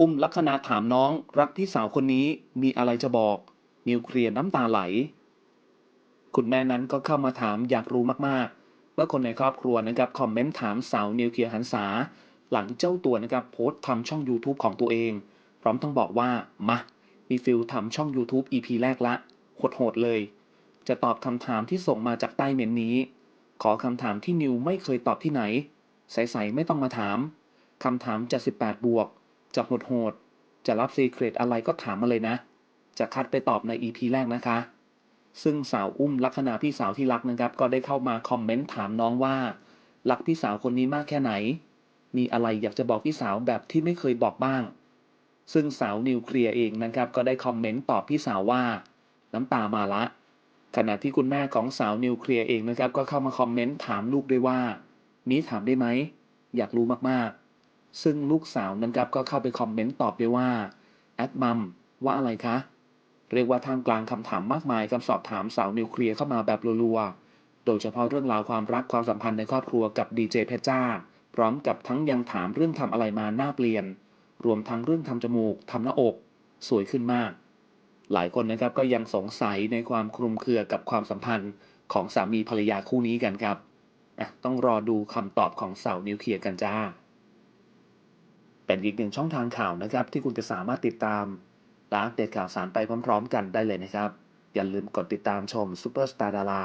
อุ้มลักษณะถามน้องรักพี่สาวคนนี้มีอะไรจะบอก นิวเคลียร์น้ำตาไหล คุณแม่นั้นก็เข้ามาถามอยากรู้มากๆ เมื่อคนในครอบครัวนะครับคอมเมนต์ถามสาวนิวเคลียร์หันษา หลังเจ้าตัวนะครับโพสต์ทำช่อง YouTube ของตัวเอง พร้อมทั้งบอกว่ามามีฟิลทำช่อง YouTube EP แรกละโหดๆเลย จะตอบคำถามที่ส่งมาจากใต้เมนนี้ ขอคำถามที่นิวไม่เคยตอบที่ไหน ใสๆไม่ต้องมาถามคำถามจะ18บวก จะโหดๆจะรับซีเครตอะไรก็ถามมาเลยนะ จะคัดไปตอบใน EP แรกนะคะ ซึ่งสาวอุ้มลักษณะพี่สาวที่รักนะครับ ก็ได้เข้ามาคอมเมนต์ถามน้องว่ารักพี่สาวคนนี้มากแค่ไหน มีอะไรอยากจะบอกพี่สาวแบบที่ไม่เคยบอกบ้าง ซึ่งสาวนิวเคลียร์เองนะครับ ก็ได้คอมเมนต์ตอบพี่สาวว่า น้ำตามาละ ขณะที่คุณแม่ของสาวนิวเคลียร์เองนะครับ ก็เข้ามาคอมเมนต์ถามลูกด้วยว่า นี้ถามได้ไหม อยากรู้มากๆ ซึ่งลูกสาวนะครับก็เข้าไปคอมเมนต์ตอบด้วยว่าแอดมัมว่าอะไรคะ เรียกว่าท่ามกลางคำถามมากมายคำสอบถามสาวนิวเคลียร์เข้ามาแบบรัวๆ โดยเฉพาะเรื่องราวความรักความสัมพันธ์ในครอบครัวกับดีเจเพชรจ้า พร้อมกับทั้งยังถามเรื่องทำอะไรมาหน้าเปลี่ยน รวมทั้งเรื่องทำจมูกทำหน้าอก สวยขึ้นมาก หลายคนนะครับก็ยังสงสัยในความคลุมเครือกับความสัมพันธ์ของสามีภรรยาคู่นี้กันครับต้องรอดูคำตอบของสาวนิวเคลียร์กันจ้า เป็นอีกหนึ่งช่องทางข่าวนะครับ ที่คุณจะสามารถติดตามและอัปเดตข่าวสารไปพร้อม ๆ กันได้เลยนะครับ อย่าลืมกดติดตามชมซูเปอร์สตาร์ดารา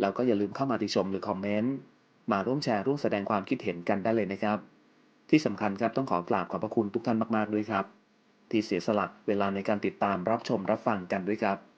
แล้วก็อย่าลืมเข้ามาติชมหรือคอมเมนต์มาร่วมแชร์ร่วมแสดงความคิดเห็นกันได้เลยนะครับ ที่สำคัญครับต้องขอกราบขอบพระคุณทุกท่านมากๆด้วยครับ ที่เสียสละเวลาในการติดตามรับชมรับฟังกันด้วยครับ